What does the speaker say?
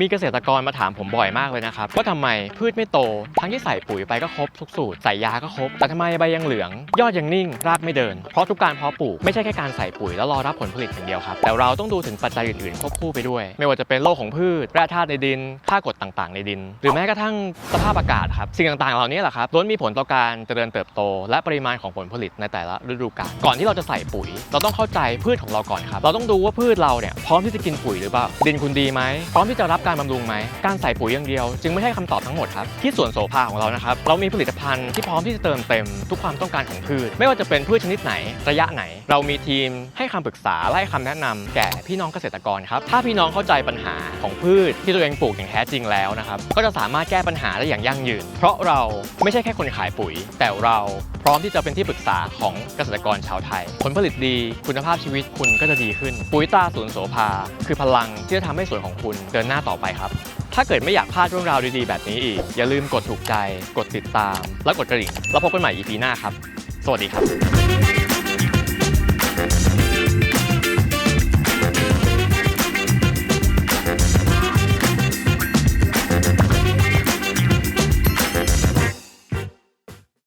มีเกษตรกรมาถามผมบ่อยมากเลยนะครับว่าทำไมพืชไม่โต ทั้งที่ใส่ปุ๋ยไปก็ครบทุกสูตรใส่ยาก็ครบ แต่ทำไมใบยังเหลือง ยอดยังนิ่ง รากไม่เดิน เพราะทุกการเพาะปลูกไม่ใช่แค่การใส่ปุ๋ยแล้วรอรับผลผลิตอย่างเดียวครับ แต่เราต้องดูถึงปัจจัยอื่นๆควบคู่ไปด้วย ไม่ว่าจะเป็นโรคของพืชแร่ธาตุในดิน ค่ากรดต่างๆ ในดิน หรือแม้กระทั่งสภาพอากาศครับสิ่งต่างๆเหล่านี้แหละครับล้วนมีผลต่อการเจริญเติบโต และปริมาณของผลผลิตในแต่ละฤดูกาลก่อนที่เราจะใส่ปุ๋ย เราต้องเข้าใจพืชของเราก่อนครับเราต้องดูว่าพืชเราเนี่ยพร้อมที่จะกินปุ๋ยหรือเปล่าดินคุณดีไหมพร้อมที่จะรับการบำรุงไหม การใส่ปุ๋ยอย่างเดียว จึงไม่ใช่คำตอบทั้งหมดครับ ที่สวนโสภาของเรานะครับ เรามีผลิตภัณฑ์ที่พร้อมที่จะเติมเต็มทุกความต้องการของพืช ไม่ว่าจะเป็นพืชชนิดไหน ระยะไหน เรามีทีมให้คำปรึกษาและให้คำแนะนำแก่พี่น้องเกษตรกรครับ ถ้าพี่น้องเข้าใจปัญหาของพืชที่ตัวเองปลูกอย่างแท้จริงแล้วนะครับ ก็จะสามารถแก้ปัญหาได้อย่างยั่งยืน เพราะเราไม่ใช่แค่คนขายปุ๋ย แต่เราพร้อมที่จะเป็นที่ปรึกษาของเกษตรกรชาวไทย ผลผลิตดี คุณภาพชีวิตคุณก็จะดีขึ้น ปุ๋ยตาสวนโสภา คือพลังที่จะทำให้สวนของคุณเดินหน้าต่อต่อไปครับ ถ้าเกิดไม่อยากพลาดเรื่องราวดีๆ แบบนี้อีก อย่าลืมกดถูกใจ กดติดตาม และกดกระดิ่ง แล้วพบกันใหม่ EP หน้าครับ สวัสดีครับ